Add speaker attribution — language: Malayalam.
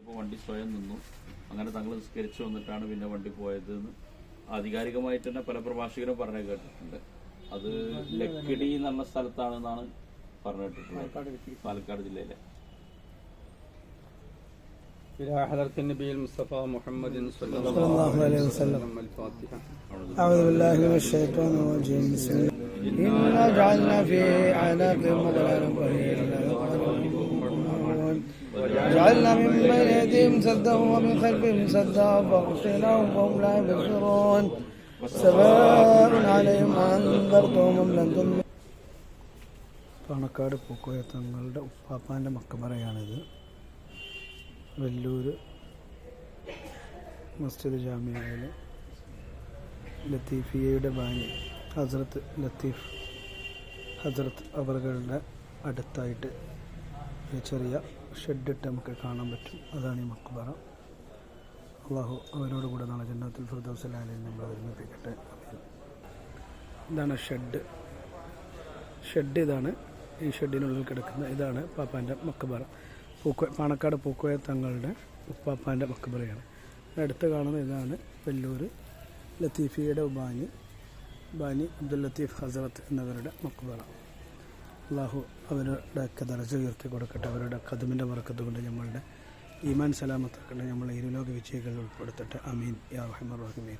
Speaker 1: ഇപ്പോൾ വണ്ടി സ്വയം നിന്നു അങ്ങനെ തങ്ങൾ നിസ്കരിച്ചു വന്നിട്ടാണ് പിന്നെ വണ്ടി പോയത് എന്ന് ആധികാരികമായിട്ട് തന്നെ പല പ്രഭാഷകരും പറഞ്ഞു കേട്ടിട്ടുണ്ട് അത് ലക്കിടി എന്ന് പറഞ്ഞ സ്ഥലത്താണെന്നാണ് പറഞ്ഞു കേട്ടിട്ടുള്ളത് പാലക്കാട് ജില്ലയിലെ
Speaker 2: إلى حضرة النبي المصطفى محمد صلى
Speaker 3: صلى الله عليه وسلم
Speaker 2: الفاتحة
Speaker 3: أعوذ بالله من الشيطان الرجيم بسم الله إنا جعلنا في أعناقهم مغلالا فهي بين أيديهم سدا ومن خلفهم سدا فأغشيناهم فهم لا يبصرون سواء عليهم أنذرتهم أم لم تنذر പാണക്കാട് പൂക്കോയ തങ്ങളുടെ ഉപ്പാപ്പാൻ്റെ മക്കബറയാണിത് വെല്ലൂർ മസ്ജിദ് ജാമ്യയിൽ ലത്തീഫിയയുടെ ബാനി ഹസ്രത്ത് ലത്തീഫ് ഹസ്രത്ത് അവറുകളുടെ അടുത്തായിട്ട് ഒരു ചെറിയ ഷെഡിട്ട് നമുക്ക് കാണാൻ പറ്റും. അതാണ് ഈ മക്ബറ. അള്ളാഹു അവരോട് കൂടെ നാളെ ഫിർദൗസ് ഫിർദൗസലാലിൽ നമ്മൾ ഒരുമിപ്പിക്കട്ടെ. ഇതാണ് ഷെഡ്. ഷെഡ് ഇതാണ്. ഈ ഷെഡിനുള്ളിൽ കിടക്കുന്ന ഇതാണ് പാപ്പാന്റെ മക്കബറ പൂക്കോ പാണക്കാട് പൂക്കോയ തങ്ങളുടെ ഉപ്പാപ്പാന്റെ മക്കബറയാണ് അടുത്ത് കാണുന്ന ഇതാണ് വെല്ലൂർ ലത്തീഫിയുടെ ബാനി ബാനി അബ്ദുൽ ലത്തീഫ് ഹസറത്ത് എന്നിവരുടെ മക്കബറ അള്ളാഹു അവരുടെ ഒക്കെ ദർജ ഉയർത്തി കൊടുക്കട്ടെ. അവരുടെ കതുമിന്റെ വറക്കത്ത് കൊണ്ട് നമ്മളുടെ ഈമാൻ സലാമത്താക്കട്ടെ നമ്മളെ ഇരുലോക വിജയികളിൽ ഉൾപ്പെടുത്തട്ടെ. അമീൻ യാ റഹ്മർ റഹീമീൻ.